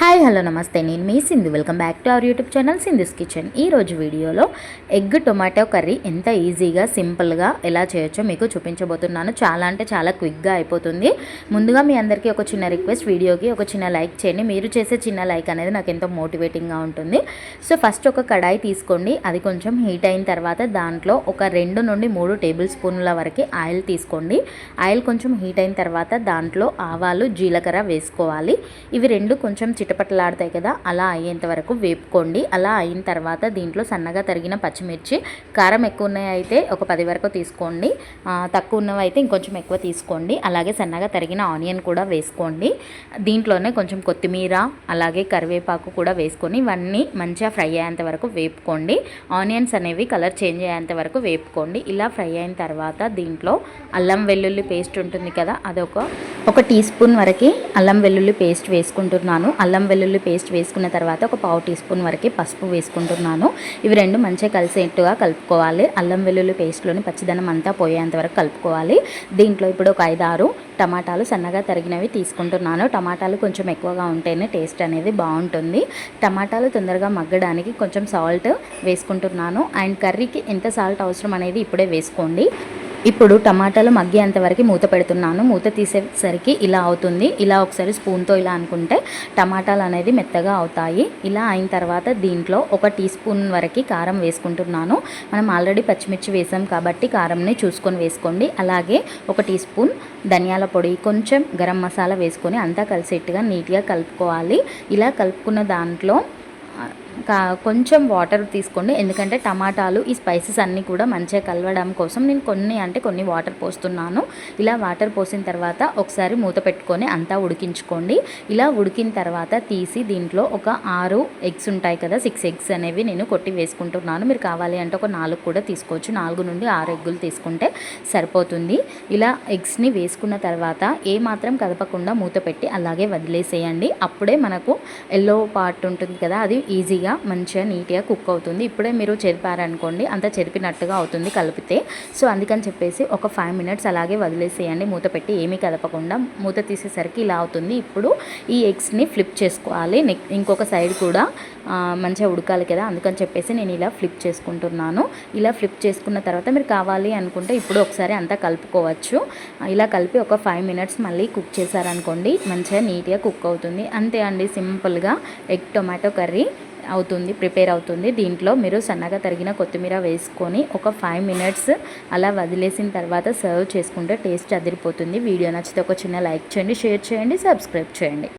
Hi hello నమస్తే. నేను మీ Sindhu. Welcome back to our YouTube channel Sindhu's kitchen. ఈ రోజు వీడియోలో ఎగ్ టొమాటో కర్రీ ఎంత ఈజీగా సింపుల్గా ఎలా చేయొచ్చో మీకు చూపించబోతున్నాను. చాలా అంటే చాలా క్విక్గా అయిపోతుంది. ముందుగా మీ అందరికీ ఒక చిన్న రిక్వెస్ట్. వీడియోకి ఒక చిన్న లైక్ చేయండి. మీరు చేసే చిన్న లైక్ అనేది నాకు ఎంతో మోటివేటింగ్గా ఉంటుంది. సో ఫస్ట్ ఒక కడాయి తీసుకోండి. అది కొంచెం హీట్ అయిన తర్వాత దాంట్లో ఒక రెండు నుండి మూడు టేబుల్ స్పూన్ల వరకు ఆయిల్ తీసుకోండి. ఆయిల్ కొంచెం హీట్ అయిన తర్వాత దాంట్లో ఆవాలు జీలకర్ర వేసుకోవాలి. ఇవి రెండు కొంచెం చిటపటలాడతాయి కదా అలా అయ్యేంత వరకు వేపుకోండి. అలా అయిన తర్వాత దీంట్లో సన్నగా తరిగిన పచ్చిమిర్చి కారం ఎక్కువ ఉన్నాయి అయితే ఒక పది వరకు తీసుకోండి. తక్కువ ఉన్నవి అయితే ఇంకొంచెం ఎక్కువ తీసుకోండి. అలాగే సన్నగా తరిగిన ఆనియన్ కూడా వేసుకోండి. దీంట్లోనే కొంచెం కొత్తిమీర అలాగే కరివేపాకు కూడా వేసుకొని ఇవన్నీ మంచిగా ఫ్రై అయ్యేంత వరకు వేపుకోండి. ఆనియన్స్ అనేవి కలర్ చేంజ్ అయ్యేంత వరకు వేపుకోండి. ఇలా ఫ్రై అయిన తర్వాత దీంట్లో అల్లం వెల్లుల్లి పేస్ట్ ఉంటుంది కదా అదొక ఒక టీ స్పూన్ వరకు అల్లం వెల్లుల్లి పేస్ట్ వేసుకుంటున్నాను. అల్లం అల్లం వెల్లుల్లి పేస్ట్ వేసుకున్న తర్వాత ఒక పావు టీ స్పూన్ వరకు పసుపు వేసుకుంటున్నాను. ఇవి రెండు మంచిగా కలిసేట్టుగా కలుపుకోవాలి. అల్లం వెల్లుల్లి పేస్ట్లోని పచ్చిదనం అంతా పోయేంత వరకు కలుపుకోవాలి. దీంట్లో ఇప్పుడు ఒక ఐదు ఆరు టమాటాలు సన్నగా తరిగినవి తీసుకుంటున్నాను. టమాటాలు కొంచెం ఎక్కువగా ఉంటేనే టేస్ట్ అనేది బాగుంటుంది. టమాటాలు తొందరగా మగ్గడానికి కొంచెం సాల్ట్ వేసుకుంటున్నాను. అండ్ కర్రీకి ఎంత సాల్ట్ అవసరం అనేది ఇప్పుడే వేసుకోండి. ఇప్పుడు టమాటాలు మగ్గేంత వరకు మూత పెడుతున్నాను. మూత తీసేసరికి ఇలా అవుతుంది. ఇలా ఒకసారి స్పూన్తో ఇలా అనుకుంటే టమాటాలు అనేది మెత్తగా అవుతాయి. ఇలా అయిన తర్వాత దీంట్లో ఒక టీ స్పూన్ వరకు కారం వేసుకుంటున్నాను. మనం ఆల్రెడీ పచ్చిమిర్చి వేసాం కాబట్టి కారంని చూసుకొని వేసుకోండి. అలాగే ఒక టీ స్పూన్ ధనియాల పొడి కొంచెం గరం మసాలా వేసుకొని అంతా కలిసేట్టుగా నీట్గా కలుపుకోవాలి. ఇలా కలుపుకున్న దాంట్లో కొంచెం వాటర్ తీసుకోండి. ఎందుకంటే టమాటాలు ఈ స్పైసెస్ అన్నీ కూడా మంచిగా కలవడం కోసం నేను కొన్ని అంటే కొన్ని వాటర్ పోస్తున్నాను. ఇలా వాటర్ పోసిన తర్వాత ఒకసారి మూత పెట్టుకొని అంతా ఉడికించుకోండి. ఇలా ఉడికిన తర్వాత తీసి దీంట్లో ఒక ఆరు ఎగ్స్ ఉంటాయి కదా సిక్స్ ఎగ్స్ అనేవి నేను కొట్టి వేసుకుంటున్నాను. మీరు కావాలి అంటే ఒక నాలుగు కూడా తీసుకోవచ్చు. నాలుగు నుండి ఆరు ఎగ్గులు తీసుకుంటే సరిపోతుంది. ఇలా ఎగ్స్ని వేసుకున్న తర్వాత ఏ మాత్రం కదపకుండా మూత పెట్టి అలాగే వదిలేసేయండి. అప్పుడే మనకు ఎల్లో పార్ట్ ఉంటుంది కదా అది ఈజీగా మంచిగా నీట్గా కుక్ అవుతుంది. ఇప్పుడే మీరు చెరిపారనుకోండి అంత చెరిపినట్టుగా అవుతుంది కలిపితే. సో అందుకని చెప్పేసి ఒక ఫైవ్ మినిట్స్ అలాగే వదిలేసేయండి. మూత పెట్టి ఏమీ కదపకుండా మూత తీసేసరికి ఇలా అవుతుంది. ఇప్పుడు ఈ ఎగ్స్ని ఫ్లిప్ చేసుకోవాలి. నెక్ ఇంకొక సైడ్ కూడా మంచిగా ఉడకాలి కదా. అందుకని చెప్పేసి నేను ఇలా ఫ్లిప్ చేసుకుంటున్నాను. ఇలా ఫ్లిప్ చేసుకున్న తర్వాత మీరు కావాలి అనుకుంటే ఇప్పుడు ఒకసారి అంతా కలుపుకోవచ్చు. ఇలా కలిపి ఒక ఫైవ్ మినిట్స్ మళ్ళీ కుక్ చేశారనుకోండి మంచిగా నీట్గా కుక్ అవుతుంది. అంతే అండి. సింపుల్గా ఎగ్ టొమాటో కర్రీ అవుతుంది ప్రిపేర్ అవుతుంది. దీంట్లో మీరు సన్నగా తరిగిన కొత్తిమీర వేసుకొని ఒక ఫైవ్ మినిట్స్ అలా వదిలేసిన తర్వాత సర్వ్ చేసుకుంటే టేస్ట్ అదిరిపోతుంది. వీడియో నచ్చితే ఒక చిన్న లైక్ చేయండి షేర్ చేయండి సబ్స్క్రైబ్ చేయండి.